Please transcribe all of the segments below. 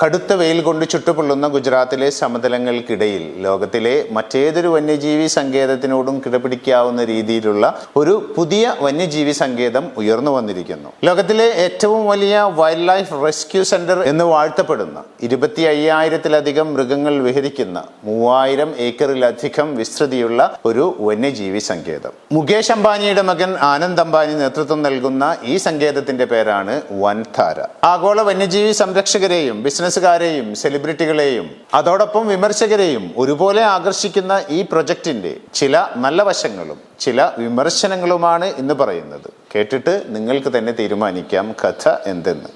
കടുത്ത വെയിൽ കൊണ്ട് ചുട്ടുപൊള്ളുന്ന ഗുജറാത്തിലെ സമതലങ്ങൾക്കിടയിൽ ലോകത്തിലെ മറ്റേതൊരു വന്യജീവി സങ്കേതത്തിനോടും കിടപിടിക്കാവുന്ന രീതിയിലുള്ള ഒരു പുതിയ വന്യജീവി സങ്കേതം ഉയർന്നു വന്നിരിക്കുന്നു. ലോകത്തിലെ ഏറ്റവും വലിയ വൈൽഡ് ലൈഫ് റെസ്ക്യൂ സെന്റർ എന്ന് വാഴ്ത്തപ്പെടുന്ന ഇരുപത്തി അയ്യായിരത്തിലധികം മൃഗങ്ങൾ വിഹരിക്കുന്ന മൂവായിരം ഏക്കറിലധികം വിസ്തൃതിയുള്ള ഒരു വന്യജീവി സങ്കേതം. മുകേഷ് അംബാനിയുടെ മകൻ ആനന്ദ് അംബാനി നേതൃത്വം നൽകുന്ന ഈ സങ്കേതത്തിന്റെ പേരാണ് വൻധാര ആഗോള വന്യജീവി സംരക്ഷകരെയും ബിസിനസ്സുകാരെയും സെലിബ്രിറ്റികളെയും അതോടൊപ്പം വിമർശകരെയും ഒരുപോലെ ആകർഷിക്കുന്ന ഈ പ്രൊജക്ടിന്റെ ചില നല്ല വശങ്ങളും ചില വിമർശനങ്ങളുമാണ് ഇന്ന് പറയുന്നത്. കേട്ടിട്ട് നിങ്ങൾക്ക് തന്നെ തീരുമാനിക്കാം കഥ എന്തെന്ന്.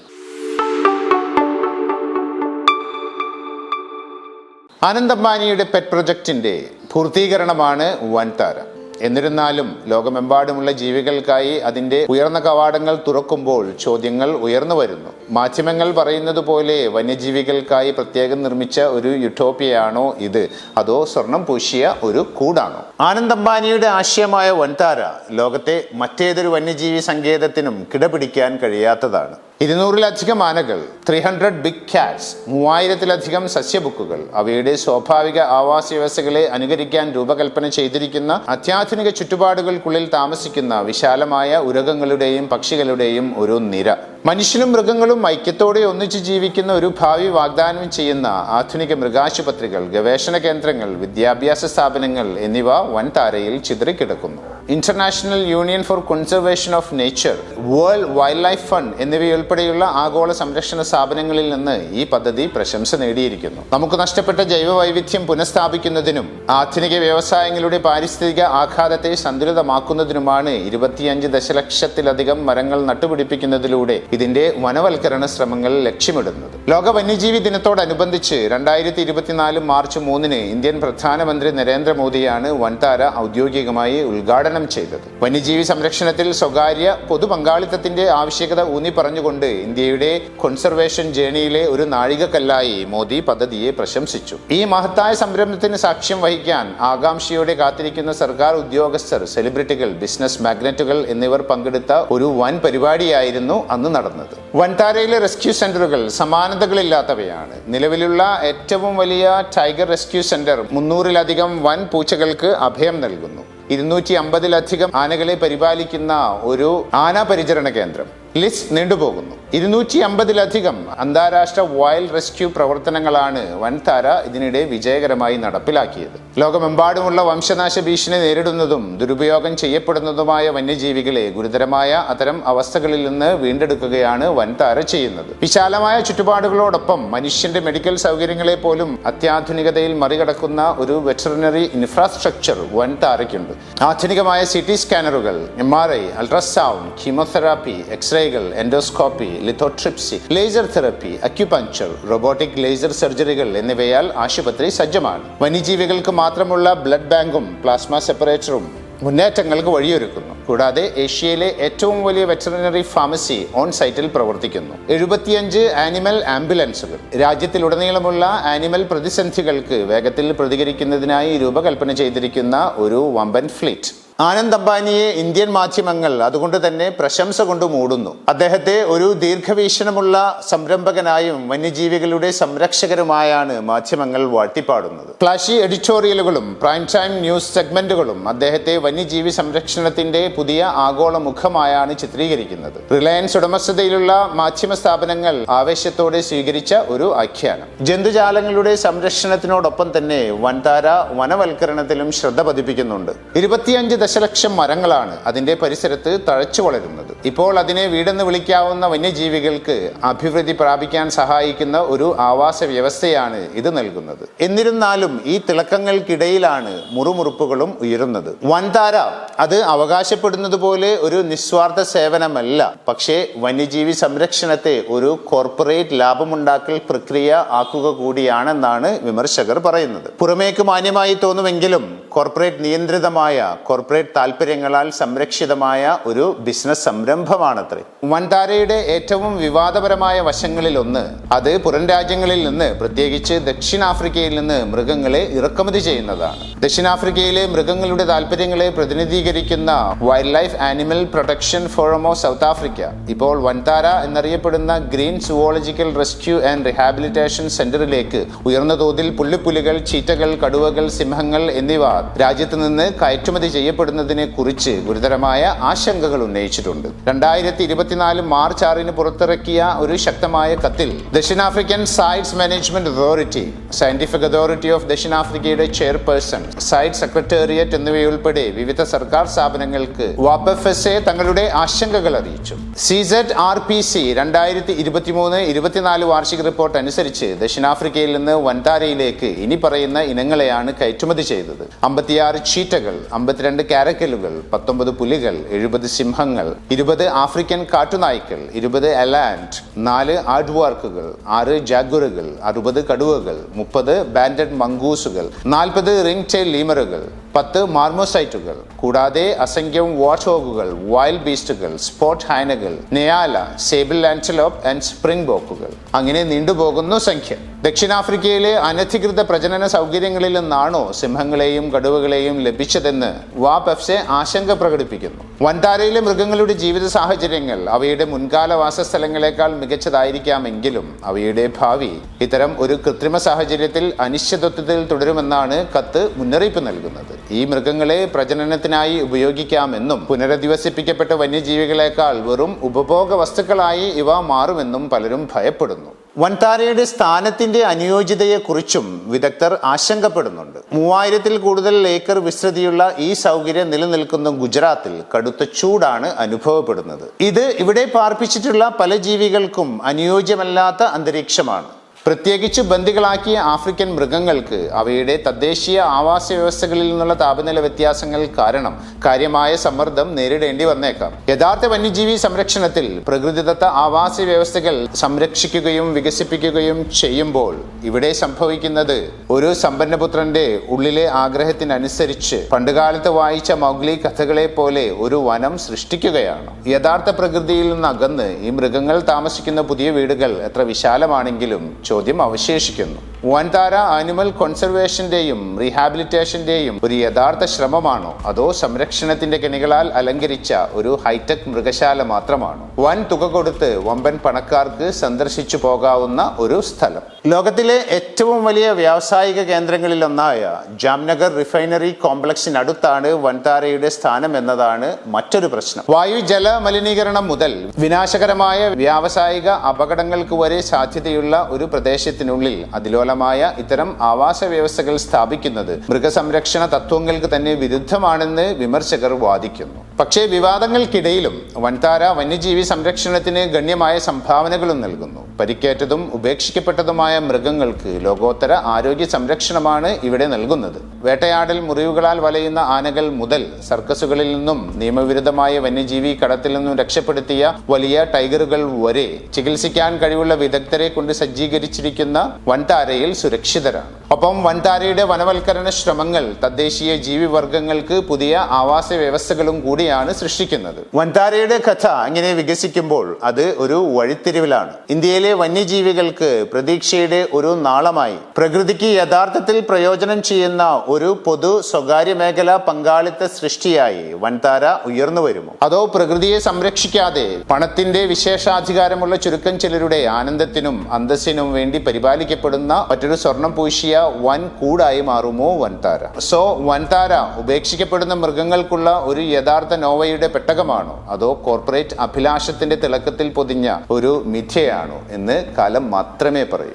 ആനന്ദ് അംബാനിയുടെ പെറ്റ് പ്രൊജക്ടിന്റെ പൂർത്തീകരണമാണ് വൻതാര. എന്നിരുന്നാലും ലോകമെമ്പാടുമുള്ള ജീവികൾക്കായി അതിന്റെ ഉയർന്ന കവാടങ്ങൾ തുറക്കുമ്പോൾ ചോദ്യങ്ങൾ ഉയർന്നു വരുന്നു. മാധ്യമങ്ങൾ പറയുന്നത് പോലെ വന്യജീവികൾക്കായി പ്രത്യേകം നിർമ്മിച്ച ഒരു യുട്ടോപ്പിയാണോ ഇത്? അതോ സ്വർണം പൂശിയ ഒരു കൂടാണോ? ആനന്ദ് അംബാനിയുടെ ആശയമായ വൻതാര ലോകത്തെ മറ്റേതൊരു വന്യജീവി സങ്കേതത്തിനും കിടപിടിക്കാൻ കഴിയാത്തതാണ്. ഇരുന്നൂറിലധികം ആനകൾ ത്രീ ഹൺഡ്രഡ് ബിഗ് ക്യാറ്റ്സ് മൂവായിരത്തിലധികം സസ്യബുക്കുകൾ അവയുടെ സ്വാഭാവിക ആവാസ വ്യവസ്ഥകളെ അനുകരിക്കാൻ രൂപകൽപ്പന ചെയ്തിരിക്കുന്ന അത്യാധുനിക ചുറ്റുപാടുകൾക്കുള്ളിൽ താമസിക്കുന്ന വിശാലമായ ഉരകങ്ങളുടെയും പക്ഷികളുടെയും ഒരു നിര. മനുഷ്യനും മൃഗങ്ങളും ഐക്യത്തോടെ ഒന്നിച്ചു ജീവിക്കുന്ന ഒരു ഭാവി വാഗ്ദാനം ചെയ്യുന്ന ആധുനിക മൃഗാശുപത്രികൾ ഗവേഷണ കേന്ദ്രങ്ങൾ വിദ്യാഭ്യാസ സ്ഥാപനങ്ങൾ എന്നിവ വൻതാരയിൽ ചിതറിക്കിടക്കുന്നു. International Union for Conservation of Nature World Wildlife Fund എന്നിവയുൾപ്പെടെയുള്ള ആഗോള സംരക്ഷണ സ്ഥാപനങ്ങളിൽ നിന്ന് ഈ പദ്ധതി പ്രശംസ നേടിയിരിക്കുന്നു. നമുക്ക് നഷ്ടപ്പെട്ട ജൈവ വൈവിധ്യം പുനഃസ്ഥാപിക്കുന്നതിനും ആധുനിക വ്യവസായങ്ങളുടെ പാരിസ്ഥിതിക ആഘാതത്തെ സന്തുലിതമാക്കുന്നതിനുമാണ് ഇരുപത്തിയഞ്ച് ദശലക്ഷത്തിലധികം മരങ്ങൾ നട്ടുപിടിപ്പിക്കുന്നതിലൂടെ ഇതിന്റെ വനവൽക്കരണ ശ്രമങ്ങൾ ലക്ഷ്യമിടുന്നത്. ലോക വന്യജീവി ദിനത്തോടനുബന്ധിച്ച് രണ്ടായിരത്തി ഇരുപത്തിനാല് മാർച്ച് മൂന്നിന് ഇന്ത്യൻ പ്രധാനമന്ത്രി നരേന്ദ്രമോദിയാണ് വൻതാര ഔദ്യോഗികമായി ഉദ്ഘാടനം ചെയ്തത്. വന്യജീവി സംരക്ഷണത്തിൽ സ്വകാര്യ പൊതു പങ്കാളിത്തത്തിന്റെ ആവശ്യകത ഊന്നി പറഞ്ഞുകൊണ്ട് ഇന്ത്യയുടെ കൺസർവേഷൻ ജേണിയിലെ ഒരു നാഴികക്കല്ലായി മോദി പദ്ധതിയെ പ്രശംസിച്ചു. ഈ മഹത്തായ സംരംഭത്തിന് സാക്ഷ്യം വഹിക്കാൻ ആകാംക്ഷയോടെ കാത്തിരിക്കുന്ന സർക്കാർ ഉദ്യോഗസ്ഥർ സെലിബ്രിറ്റികൾ ബിസിനസ് മാഗ്നറ്റുകൾ എന്നിവർ പങ്കെടുത്ത ഒരു വൻ പരിപാടിയായിരുന്നു അന്ന് നടന്നത്. വൻതാരയിലെ റെസ്ക്യൂ സെന്ററുകൾ സമാനതകളില്ലാത്തവയാണ്. നിലവിലുള്ള ഏറ്റവും വലിയ ടൈഗർ റെസ്ക്യൂ സെന്റർ മുന്നൂറിലധികം വൻ പൂച്ചകൾക്ക് അഭയം നൽകുന്നു. ഇരുന്നൂറ്റി അമ്പതിലധികം ആനകളെ പരിപാലിക്കുന്ന ഒരു ആന പരിചരണ കേന്ദ്രം. ലിസ്റ്റ് നീണ്ടുപോകുന്നു. ഇരുന്നൂറ്റി അമ്പതിലധികം അന്താരാഷ്ട്ര വൈൽഡ് റെസ്ക്യൂ പ്രവർത്തനങ്ങളാണ് വൻതാര ഇതിനിടെ വിജയകരമായി നടപ്പിലാക്കിയത്. ലോകമെമ്പാടുമുള്ള വംശനാശ ഭീഷണി നേരിടുന്നതും ദുരുപയോഗം ചെയ്യപ്പെടുന്നതുമായ വന്യജീവികളെ ഗുരുതരമായ അത്തരം അവസ്ഥകളിൽ നിന്ന് വീണ്ടെടുക്കുകയാണ് വൻതാര ചെയ്യുന്നത്. വിശാലമായ ചുറ്റുപാടുകളോടൊപ്പം മനുഷ്യന്റെ മെഡിക്കൽ സൗകര്യങ്ങളെ പോലും അത്യാധുനികതയിൽ മറികടക്കുന്ന ഒരു വെറ്ററിനറി ഇൻഫ്രാസ്ട്രക്ചർ വൻതാരയ്ക്കുണ്ട്. ആധുനികമായ C T സ്കാനറുകൾ M R I ultrasound chemotherapy എക്സ്റേകൾ endoscopy lithotripsy laser therapy acupuncture robotic laser സർജറികൾ എന്നിവയാൽ ആശുപത്രി സജ്ജമാണ്. വന്യജീവികൾക്ക് മാത്രമുള്ള ബ്ലഡ് ബാങ്കും പ്ലാസ്മ സെപ്പറേറ്ററും മുന്നേറ്റങ്ങൾക്ക് വഴിയൊരുക്കുന്നു. കൂടാതെ ഏഷ്യയിലെ ഏറ്റവും വലിയ വെറ്ററിനറി ഫാർമസി ഓൺ സൈറ്റിൽ പ്രവർത്തിക്കുന്നു. എഴുപത്തിയഞ്ച് ആനിമൽ ആംബുലൻസുകൾ രാജ്യത്തിലുടനീളമുള്ള ആനിമൽ പ്രതിസന്ധികൾക്ക് വേഗത്തിൽ പ്രതികരിക്കുന്നതിനായി രൂപകൽപ്പന ചെയ്തിരിക്കുന്ന ഒരു വമ്പൻ ഫ്ലീറ്റ് ആനന്ദ് അംബാനിയെ ഇന്ത്യൻ മാധ്യമങ്ങൾ അതുകൊണ്ട് തന്നെ പ്രശംസ കൊണ്ട് മൂടുന്നു. അദ്ദേഹത്തെ ഒരു ദീർഘവീക്ഷണമുള്ള സംരംഭകനായും വന്യജീവികളുടെ സംരക്ഷകരുമായാണ് മാധ്യമങ്ങൾ വാഴ്ത്തിപ്പാടുന്നത്. ഫ്ലാഷി എഡിറ്റോറിയലുകളും പ്രൈം ടൈം ന്യൂസ് സെഗ്മെന്റുകളും അദ്ദേഹത്തെ വന്യജീവി സംരക്ഷണത്തിന്റെ പുതിയ ആഗോള മുഖമായാണ് ചിത്രീകരിക്കുന്നത്. റിലയൻസ് ഉടമസ്ഥതയിലുള്ള മാധ്യമ സ്ഥാപനങ്ങൾ ആവേശത്തോടെ സ്വീകരിച്ച ഒരു ആഖ്യാനം. ജന്തുജാലങ്ങളുടെ സംരക്ഷണത്തിനോടൊപ്പം തന്നെ വൻതാര വനവൽക്കരണത്തിലും ശ്രദ്ധ പതിപ്പിക്കുന്നുണ്ട്. ഇരുപത്തിയഞ്ച് ദശലക്ഷം മരങ്ങളാണ് അതിന്റെ പരിസരത്ത് തഴച്ചു വളരുന്നത്. ഇപ്പോൾ അതിനെ വീടെന്ന് വിളിക്കാവുന്ന വന്യജീവികൾക്ക് അഭിവൃദ്ധി പ്രാപിക്കാൻ സഹായിക്കുന്ന ഒരു ആവാസ വ്യവസ്ഥയാണ് ഇത് നൽകുന്നത്. എന്നിരുന്നാലും ഈ തിളക്കങ്ങൾക്കിടയിലാണ് മുറുമുറുപ്പുകളും ഉയരുന്നത്. വൻതാര അത് അവകാശപ്പെടുന്നത് പോലെ ഒരു നിസ്വാർത്ഥ സേവനമല്ല. പക്ഷേ വന്യജീവി സംരക്ഷണത്തെ ഒരു കോർപ്പറേറ്റ് ലാഭമുണ്ടാക്കൽ പ്രക്രിയ ആക്കുക കൂടിയാണെന്നാണ് വിമർശകർ പറയുന്നത്. പുറമേക്ക് മാന്യമായി തോന്നുമെങ്കിലും കോർപ്പറേറ്റ് നിയന്ത്രിതമായ കോർപ്പറേറ്റ് കോർപ്പറേറ്റ് താല്പര്യങ്ങളാൽ സംരക്ഷിതമായ ഒരു ബിസിനസ് സംരംഭമാണത്രേ. വൻതാരയുടെ ഏറ്റവും വിവാദപരമായ വശങ്ങളിൽ ഒന്ന് അത് പുറം രാജ്യങ്ങളിൽ നിന്ന് പ്രത്യേകിച്ച് ദക്ഷിണാഫ്രിക്കയിൽ നിന്ന് മൃഗങ്ങളെ ഇറക്കുമതി ചെയ്യുന്നതാണ്. ദക്ഷിണാഫ്രിക്കയിലെ മൃഗങ്ങളുടെ താല്പര്യങ്ങളെ പ്രതിനിധീകരിക്കുന്ന Wildlife Animal Protection Forum of South Africa ഇപ്പോൾ വൻതാര എന്നറിയപ്പെടുന്ന Green Zoological Rescue and Rehabilitation സെന്ററിലേക്ക് ഉയർന്ന തോതിൽ പുള്ളിപ്പുലികൾ ചീറ്റകൾ കടുവകൾ സിംഹങ്ങൾ എന്നിവ രാജ്യത്ത് നിന്ന് കയറ്റുമതി ചെയ്യപ്പെടുന്നതിനെ കുറിച്ച് ഗുരുതരമായ ആശങ്കകൾ ഉന്നയിച്ചിട്ടുണ്ട്. രണ്ടായിരത്തി ഇരുപത്തിനാല് മാർച്ച് ആറിന് പുറത്തിറക്കിയ ഒരു ശക്തമായ കത്തിൽ ദക്ഷിണാഫ്രിക്കൻ CITES Management Authority Scientific Authority of ദക്ഷിണാഫ്രിക്കയുടെ chairperson CITES secretariat എന്നിവയുൾപ്പെടെ വിവിധ സർക്കാർ സ്ഥാപനങ്ങൾക്ക് വാപ്പഫെസെ തങ്ങളുടെ ആശങ്കകൾ അറിയിച്ചു. സി സെറ്റ് ആർ പി സി രണ്ടായിരത്തി ഇരുപത്തിമൂന്ന് ഇരുപത്തിനാല് വാർഷിക റിപ്പോർട്ട് അനുസരിച്ച് ദക്ഷിണാഫ്രിക്കയിൽ നിന്ന് വൻതാരയിലേക്ക് ഇനി പറയുന്ന ഇനങ്ങളെയാണ് കയറ്റുമതി ചെയ്തത്. അമ്പത്തിയാറ് ചീറ്റകൾ അമ്പത്തിരണ്ട് കാരക്കലുകൾ പത്തൊമ്പത് പുലികൾ എഴുപത് സിംഹങ്ങൾ ഇരുപത് ആഫ്രിക്കൻ കാട്ടുനായ്ക്കൾ ഇരുപത് അലാൻഡ് നാല് ആഡ്വാർക്കുകൾ ആറ് ജാഗുറുകൾ അറുപത് കടുവകൾ മുപ്പത് ബാൻഡഡ് മംഗൂസുകൾ നാൽപ്പത് റിംഗ് ടെയിൽ ലീമറുകൾ പത്ത് മാർമോസൈറ്റുകൾ കൂടാതെ അസംഖ്യം വാച്ച് ഹോഗുകൾ വൈൽഡ് ബീസ്റ്റുകൾ സ്പോട്ട് ഹൈനകൾ നെയാല സേബിൾ ആന്റലോപ്പ് ആൻഡ് സ്പ്രിംഗ് ബോക്കുകൾ. അങ്ങനെ നീണ്ടുപോകുന്നു സംഖ്യ. ദക്ഷിണാഫ്രിക്കയിലെ അനധികൃത പ്രജനന സൗകര്യങ്ങളിൽ നിന്നാണോ സിംഹങ്ങളെയും കടുവകളെയും ലഭിച്ചതെന്ന് വാപ് എഫ്സെ ആശങ്ക പ്രകടിപ്പിക്കുന്നു. വൻതാരയിലെ മൃഗങ്ങളുടെ ജീവിത സാഹചര്യങ്ങൾ അവയുടെ മുൻകാല വാസസ്ഥലങ്ങളെക്കാൾ മികച്ചതായിരിക്കാമെങ്കിലും അവയുടെ ഭാവി ഇത്തരം ഒരു കൃത്രിമ സാഹചര്യത്തിൽ അനിശ്ചിതത്വത്തിൽ തുടരുമെന്നാണ് കത്ത് മുന്നറിയിപ്പ് നൽകുന്നത്. ഈ മൃഗങ്ങളെ പ്രജനനത്തിനായി ഉപയോഗിക്കാമെന്നും പുനരധിവസിപ്പിക്കപ്പെട്ട വന്യജീവികളെക്കാൾ വെറും ഉപഭോഗ വസ്തുക്കളായി ഇവ മാറുമെന്നും പലരും ഭയപ്പെടുന്നു. വൻതാരയുടെ സ്ഥാനത്തിന്റെ അനുയോജ്യതയെക്കുറിച്ചും വിദഗ്ധർ ആശങ്കപ്പെടുന്നുണ്ട്. മൂവായിരത്തിൽ കൂടുതൽ ഏക്കർ വിസ്തൃതിയുള്ള ഈ സൗകര്യം നിലനിൽക്കുന്ന ഗുജറാത്തിൽ കടുത്ത ചൂടാണ് അനുഭവപ്പെടുന്നത്. ഇത് ഇവിടെ പാർപ്പിച്ചിട്ടുള്ള പല ജീവികൾക്കും അനുയോജ്യമല്ലാത്ത അന്തരീക്ഷമാണ്. പ്രത്യേകിച്ച് ബന്ദികളാക്കിയ ആഫ്രിക്കൻ മൃഗങ്ങൾക്ക് അവയുടെ തദ്ദേശീയ ആവാസ വ്യവസ്ഥകളിൽ നിന്നുള്ള താപനില വ്യത്യാസങ്ങൾ കാരണം കാര്യമായ സമ്മർദ്ദം നേരിടേണ്ടി വന്നേക്കാം. യഥാർത്ഥ വന്യജീവി സംരക്ഷണത്തിൽ പ്രകൃതിദത്ത ആവാസ വ്യവസ്ഥകൾ സംരക്ഷിക്കുകയും വികസിപ്പിക്കുകയും ചെയ്യുമ്പോൾ ഇവിടെ സംഭവിക്കുന്നത് ഒരു സമ്പന്നപുത്രന്റെ ഉള്ളിലെ ആഗ്രഹത്തിനനുസരിച്ച് പണ്ടുകാലത്ത് വായിച്ച മൗഗ്ലി കഥകളെ പോലെ ഒരു വനം സൃഷ്ടിക്കുകയാണ്. യഥാർത്ഥ പ്രകൃതിയിൽ നിന്ന് അകന്ന് ഈ മൃഗങ്ങൾ താമസിക്കുന്ന പുതിയ വീടുകൾ എത്ര വിശാലമാണെങ്കിലും ചോദ്യം അവശേഷിക്കുന്നു വൻതാര ആനിമൽ കൺസർവേഷന്റെയും റീഹാബിലിറ്റേഷന്റെയും ഒരു യഥാർത്ഥ ശ്രമമാണോ? അതോ സംരക്ഷണത്തിന്റെ കെണികളാൽ അലങ്കരിച്ച ഒരു ഹൈടെക് മൃഗശാല മാത്രമാണോ? വൻ തുക കൊടുത്ത് വമ്പൻ പണക്കാർക്ക് സന്ദർശിച്ചു പോകാവുന്ന ഒരു സ്ഥലം. ലോകത്തിലെ ഏറ്റവും വലിയ വ്യാവസായിക കേന്ദ്രങ്ങളിൽ ഒന്നായ ജാംനഗർ റിഫൈനറി കോംപ്ലക്സിനടുത്താണ് വൻതാരയുടെ സ്ഥാനം എന്നതാണ് മറ്റൊരു പ്രശ്നം. വായു ജല മലിനീകരണം മുതൽ വിനാശകരമായ വ്യാവസായിക അപകടങ്ങൾക്ക് വരെ സാധ്യതയുള്ള ഒരു പ്രദേശത്തിനുള്ളിൽ അതിലോലമായ ഇത്തരം ആവാസ വ്യവസ്ഥകൾ സ്ഥാപിക്കുന്നത് മൃഗസംരക്ഷണ തത്വങ്ങൾക്ക് തന്നെ വിരുദ്ധമാണെന്ന് വിമർശകർ വാദിക്കുന്നു. പക്ഷേ വിവാദങ്ങൾക്കിടയിലും വൻതാര വന്യജീവി സംരക്ഷണത്തിന് ഗണ്യമായ സംഭാവനകളും നൽകുന്നു. പരിക്കേറ്റതും ഉപേക്ഷിക്കപ്പെട്ടതുമായ മൃഗങ്ങൾക്ക് ലോകോത്തര ആരോഗ്യ സംരക്ഷണമാണ് ഇവിടെ നൽകുന്നത്. വേട്ടയാടൽ മുറിവുകളാൽ വലയുന്ന ആനകൾ മുതൽ സർക്കസുകളിൽ നിന്നും നിയമവിരുദ്ധമായ വന്യജീവി കടത്തിൽ നിന്നും രക്ഷപ്പെടുത്തിയ വലിയ ടൈഗറുകൾ വരെ ചികിത്സിക്കാൻ കഴിവുള്ള വിദഗ്ധരെ കൊണ്ട് സജ്ജീകരിച്ചിരിക്കുന്ന വൻതാരയിൽ സുരക്ഷിതരാണ്. ഒപ്പം വൻതാരയുടെ വനവൽക്കരണ ശ്രമങ്ങൾ തദ്ദേശീയ ജീവിവർഗങ്ങൾക്ക് പുതിയ ആവാസ വ്യവസ്ഥകളും കൂടിയാണ് സൃഷ്ടിക്കുന്നത്. വൻതാരയുടെ കഥ ഇങ്ങനെ വികസിക്കുമ്പോൾ അത് ഒരു വഴിത്തിരിവിലാണ്. ഇന്ത്യയിലെ വന്യജീവികൾക്ക് പ്രതീക്ഷയുടെ ഒരു നാളമായി. പ്രകൃതിക്ക് യഥാർത്ഥത്തിൽ പ്രയോജനം ചെയ്യുന്ന ഒരു പൊതു സ്വകാര്യ മേഖല പങ്കാളിത്ത സൃഷ്ടിയായി വൻതാര ഉയർന്നു വരുമോ? അതോ പ്രകൃതിയെ സംരക്ഷിക്കാതെ പണത്തിന്റെ വിശേഷാധികാരമുള്ള ചുരുക്കം ചിലരുടെ ആനന്ദത്തിനും അന്തസ്സിനും വേണ്ടി പരിപാലിക്കപ്പെടുന്ന മറ്റൊരു സ്വർണം പൂശിയ വൻ കൂടായി മാറുമോ വൻതാര? സോ വൻതാര ഉപേക്ഷിക്കപ്പെടുന്ന മൃഗങ്ങൾക്കുള്ള ഒരു യഥാർത്ഥ നോവയുടെ പെട്ടകമാണോ? അതോ കോർപ്പറേറ്റ് അഭിലാഷത്തിന്റെ തിളക്കത്തിൽ പൊതിഞ്ഞ ഒരു മിഥ്യയാണോ എന്ന് കാലം മാത്രമേ പറയൂ.